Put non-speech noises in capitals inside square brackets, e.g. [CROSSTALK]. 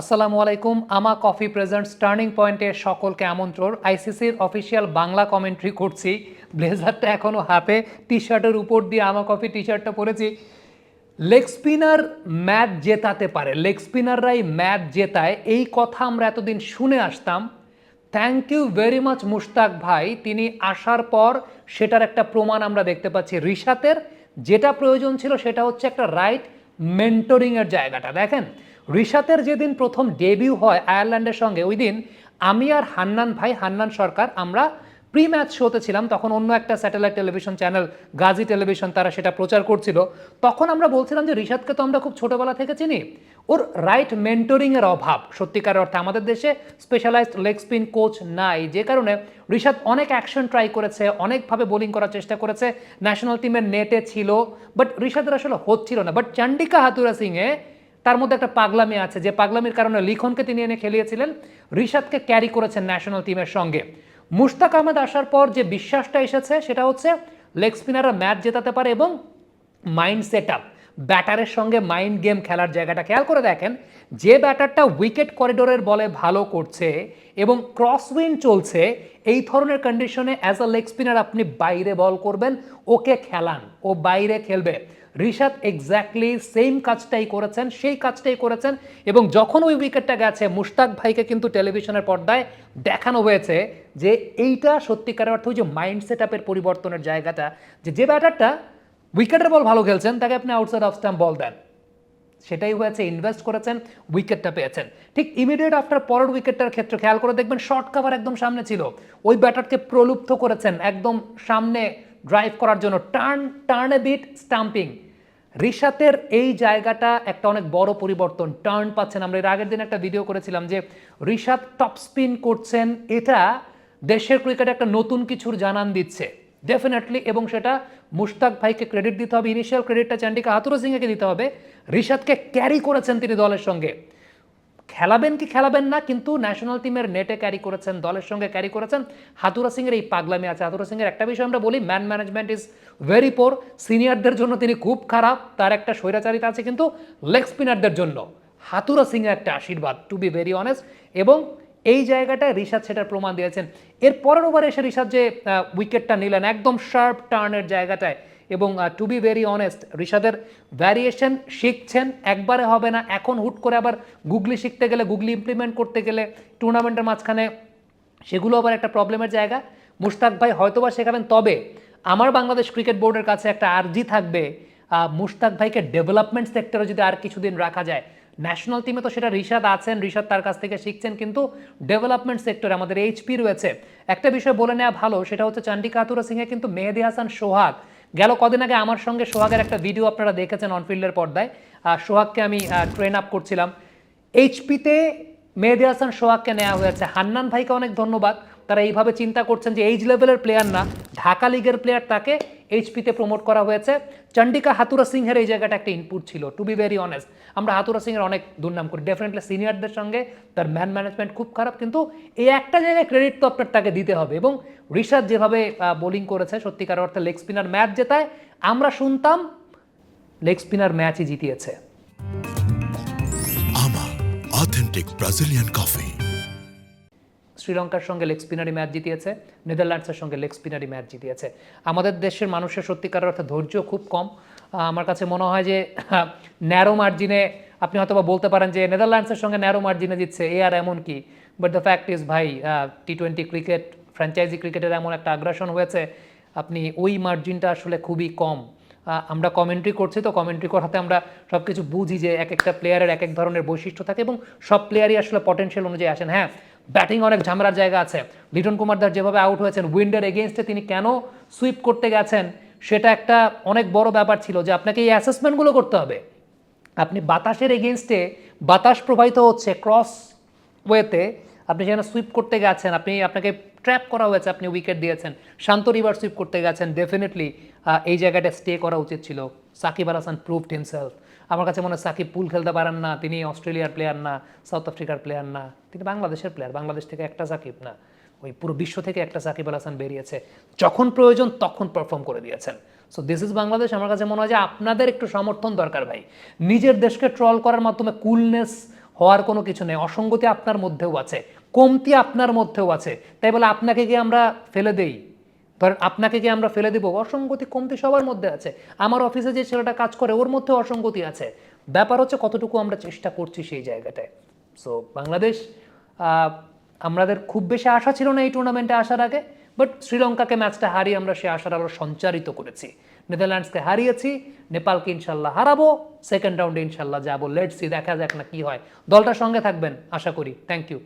আসসালামু আলাইকুম। আমা কফি প্রেজেন্টস টার্নিং পয়েন্টে সকলকে আমন্ত্রণ। আইসিসির অফিসিয়াল বাংলা কমেন্ট্রি করছি। ব্লেজারটা এখনও হাতে টি শার্টের উপর দিয়ে আমা কফি টি শার্টটা পরেছি। লেগ স্পিনার ম্যাচ জেতাতে পারে। লেগ স্পিনাররাই ম্যাচ জেতায়। এই কথা আমরা এতদিন শুনে আসতাম। Thank you very much Mushtaq ভাই। তিনি আসার পর সেটার একটা প্রমাণ আমরা দেখতে পাচ্ছি রিশাতের। যেটা প্রয়োজন ছিল সেটা হচ্ছে একটা রাইট মেন্টরিংয়ের জায়গাটা। দেখেন রিশাতের যেদিন প্রথম ডেবিউ হয় আয়ারল্যান্ডের সঙ্গে, ওই দিন আমি আর হান্নান ভাই, হান্নান সরকার আমরা প্রি ম্যাচ শোতে ছিলাম, তখন অন্য একটা satellite television channel Gazi television তারা সেটা প্রচার করছিল। তখন আমরা বলছিলাম যে রিশাদকে তো আমরা খুব ছোটবেলা থেকে চিনি। ওর রাইট মেন্টরিংয়ের অভাব, সত্যিকার অর্থে আমাদের দেশে স্পেশালাইজড লেগ স্পিন কোচ নাই, যে কারণে রিশাদ অনেক অ্যাকশন ট্রাই করেছে, অনেকভাবে বোলিং করার চেষ্টা করেছে ন্যাশনাল টিমের নেটে ছিল বাট রিশাদের আসলে হচ্ছিল না। বাট চন্ডিকা হাতুরা সিংয়ে তার মধ্যে একটা পাগলামি আছে, যে পাগলামির কারণে লিখনকে তিনি এনে খেলিয়েছিলেন, রিশাদকে ক্যারি করেছেন ন্যাশনাল টিমের সঙ্গে। মুশতাক আহমেদ আসার পর যে বিশ্বাসটা এসেছে, সেটা হচ্ছে লেগ স্পিনাররা ম্যাচ জেতাতে পারে এবং মাইন্ড সেট আপ ব্যাটারের সঙ্গে মাইন্ড গেম খেলার জায়গাটা। খেয়াল করে দেখেন যে ব্যাটারটা উইকেট করিডোরের বলে ভালো করছে এবং ক্রস উইন চলছে, এই ধরনের কন্ডিশনে অ্যাজ আ লেগ স্পিনার আপনি বাইরে বল করবেন, ওকে খেলান, ও বাইরে খেলবে। ঋষাদ এক্স্যাক্টলি সেম কাজটাই করেছেন, সেই কাজটাই করেছেন এবং যখন ওই উইকেটটা গেছে, মুশতাক ভাইকে কিন্তু টেলিভিশনের পর্দায় দেখানো হয়েছে যে এইটা সত্যিকারের অর্থ ওই যে মাইন্ড সেট আপের পরিবর্তনের জায়গাটা, যে যে ব্যাটারটা উইকেটের বল ভালো খেলছেন, তাকে আপনি আউটসাইড অফ স্টাম্প বল দেন। সেটাই হয়েছে ইনভেস্ট করেছেন উইকেটটা পেয়েছেন। ঠিক ইমিডিয়েট আফটার পরের উইকেটটার ক্ষেত্রে খেয়াল করে দেখবেন শর্ট কাভার একদম সামনে ছিল। ওই ব্যাটারকে প্রলুব্ধ করেছেন একদম সামনে ড্রাইভ করার জন্য। Turn turn a bit stumping রিশাতের এই জায়গাটা একটা অনেক বড় পরিবর্তন। টার্ন পাচ্ছেন। আমরা এর আগের দিন একটা ভিডিও করেছিলাম যে রিশাত টপ স্পিন করছেন। এটা দেশের ক্রিকেটে একটা নতুন কিছুর জানান দিচ্ছে। ডেফিনেটলি এবং সেটা মুশতাক ভাইকে ক্রেডিট দিতে হবে ইনিশিয়াল ক্রেডিটটা চান্ডিকা হাতুরা সিংকে দিতে হবে রিশাদকে ক্যারি করেছেন তিনি দলের সঙ্গে খেলাবেন কি খেলাবেন না কিন্তু ন্যাশনাল টিমের নেটে ক্যারি করেছেন দলের সঙ্গে ক্যারি করেছেন হাতুরা সিংয়ের এই পাগলামি আছে হাতুরা সিংয়ের একটা বিষয় আমরা বলি man management is very poor সিনিয়রদের জন্য তিনি খুব খারাপ তার একটা স্বৈরাচারিতা আছে কিন্তু লেগ স্পিনারদের জন্য হাতুরা সিংয়ের একটা আশীর্বাদ টু বি ভেরি অনেস্ট এবং এই জায়গাটায় ঋষাদ সেটার প্রমাণ দিয়েছেন। এর পরের ওভারে এসে ঋষাদ যে উইকেটটা নিলেন, একদম শার্প টার্নের জায়গাটায়, এবং টু বি ভেরি অনেস্ট ঋষাদের ভ্যারিয়েশন শিখছেন, একবারে হবে না। এখন হুট করে আবার গুগলি শিখতে গেলে, গুগলি ইমপ্লিমেন্ট করতে গেলে টুর্নামেন্টের মাঝখানে সেগুলো আবার একটা প্রবলেমের জায়গা। মুশতাক ভাই হয়তোবা শেখাবেন, তবে আমার বাংলাদেশ ক্রিকেট বোর্ডের কাছে একটা আর্জি থাকবে মুশতাক ভাইকে ডেভেলপমেন্ট সেক্টরে যদি আর কিছুদিন রাখা যায় ন্যাশনাল টিমে তো সেটা ঋষাদ আছেন ঋষাদ তার কাছ থেকে শিখছেন, কিন্তু ডেভেলপমেন্ট সেক্টরে আমাদের এইচপি রয়েছে। একটা বিষয় বলে নেওয়া ভালো, সেটা হচ্ছে চান্ডিকা আতুরা সিংহে কিন্তু মেহেদি হাসান সোহাগ। গেল কদিন আগে আমার সঙ্গে সোহাগের একটা ভিডিও আপনারা দেখেছেন অনফিল্ডের পর্দায়। সোহাগকে আমি ট্রেন আপ করছিলাম। এইচপিতে মেহেদি হাসান সোহাগকে নেওয়া হয়েছে। হান্নান ভাইকে অনেক ধন্যবাদ। তারা এইভাবে চিন্তা করছেন যে এইজ লেভেলের প্লেয়ার না, ঢাকা লিগের প্লেয়ার তাকে এইচপিতে প্রমোট করা হয়েছে। চন্ডিকা হাতুরা সিংহের এই জায়গাটা একটা ইনপুট ছিল টু বি ভেরি অনেস্ট আমরা হাতুরা সিংহের অনেক দুর্নাম করি ডেফিনেটলি সিনিয়রদের সঙ্গে তার ম্যান ম্যানেজমেন্ট খুব খারাপ, কিন্তু এই একটা জায়গায় ক্রেডিট তো আপনার তাকে দিতে হবে। এবং ঋষাদ যেভাবে বোলিং করেছে, সত্যিকার অর্থে লেগ স্পিনার ম্যাচ জেতায়, আমরা শুনতাম লেগ স্পিনার ম্যাচই জিতিয়েছে। আমা অথেন্টিক ব্রাজিলিয়ান কফি শ্রীলঙ্কার সঙ্গে লেগ স্পিনারি ম্যাচ জিতিয়েছে, নেদারল্যান্ডসের সঙ্গে লেগ স্পিনারি ম্যাচ জিতিয়েছে। আমাদের দেশের মানুষের সত্যিকার অর্থে ধৈর্য খুব কম। আমার কাছে মনে হয় যে, [LAUGHS] ন্যারো মার্জিনে আপনি হয়তো বলতে পারেন যে, নেদারল্যান্ডসের সঙ্গে ন্যারো মার্জিনে জিতছে, এ আর এমন কি? বাট দ্য ফ্যাক্ট ইজ ভাই টি টোয়েন্টি ক্রিকেট ফ্র্যাঞ্চাইজি ক্রিকেটের এমন একটা আগ্রাসন হয়েছে। আপনি ওই মার্জিনটা আসলে খুবই কম। আমরা কমেন্ট্রি করছি তো কমেন্ট্রি করাতে আমরা সব কিছু বুঝি যে, এক একটা প্লেয়ারের এক এক ধরনের বৈশিষ্ট্য থাকে এবং সব প্লেয়ারই আসলে পটেনশিয়াল অনুযায়ী আসেন। হ্যাঁ ব্যাটিং অনেক ঝামেলার জায়গা আছে। লিটন কুমার দাস যেভাবে আউট হয়েছেন উইন্ডের এগেনস্টে তিনি কেন সুইপ করতে গেছেন, সেটা একটা অনেক বড় ব্যাপার ছিল যে আপনাকে এই অ্যাসেসমেন্টগুলো করতে হবে। আপনি বাতাসের এগেনস্টে বাতাস প্রবাহিত হচ্ছে ক্রস ওয়েতে আপনি যেখানে সুইপ করতে গেছেন, আপনি আপনাকে ট্র্যাপ করা হয়েছে, আপনি উইকেট দিয়েছেন, শান্ত রিভার সুইপ করতে গেছেন ডেফিনেটলি এই জায়গাটা স্টে করা উচিত ছিল। সাকিব আল হাসান প্রুভড হিমসেলফ আমার কাছে মনে হয় সাকিব পুল খেলতে পারেন না, তিনি অস্ট্রেলিয়ার প্লেয়ার না সাউথ আফ্রিকার প্লেয়ার না, তিনি বাংলাদেশের প্লেয়ার বাংলাদেশ থেকে একটা সাকিব না। ওই পুরো বিশ্ব থেকে একটা সাকিব আল হাসান বেরিয়েছে। যখন প্রয়োজন তখন পারফর্ম করে দিয়েছেন। সো দিস ইজ বাংলাদেশ, আমার কাছে মনে হয় যে আপনাদের একটু সমর্থন দরকার ভাই। নিজের দেশকে ট্রল করার মাধ্যমে কুলনেস হওয়ার কোনো কিছু নেই, অসঙ্গতি আপনার মধ্যেও আছে, কমতি আপনার মধ্যেও আছে। তাই বলে আপনাকে কি আমরা ফেলে দেই? ধরেন আপনাকে কি আমরা ফেলে দেবো? অসঙ্গতি কমতি সবার মধ্যে আছে। আমার অফিসে যে ছেলেটা কাজ করে, ওর মধ্যে অসঙ্গতি আছে। ব্যাপার হচ্ছে কতটুকু আমরা চেষ্টা করছি সেই জায়গাটায়। সো বাংলাদেশ আমাদের খুব বেশি আশা ছিল না এই টুর্নামেন্টে আসার আগে বাট শ্রীলঙ্কাকে ম্যাচটা হারিয়ে আমরা সে আশার আলো সঞ্চারিত করেছি। নেদারল্যান্ডসকে হারিয়েছি, নেপালকে ইনশাল্লাহ হারাবো সেকেন্ড রাউন্ডে ইনশাল্লাহ যাব। লেটসি দেখা যাক না কি হয়। দলটার সঙ্গে থাকবেন, আশা করি। Thank you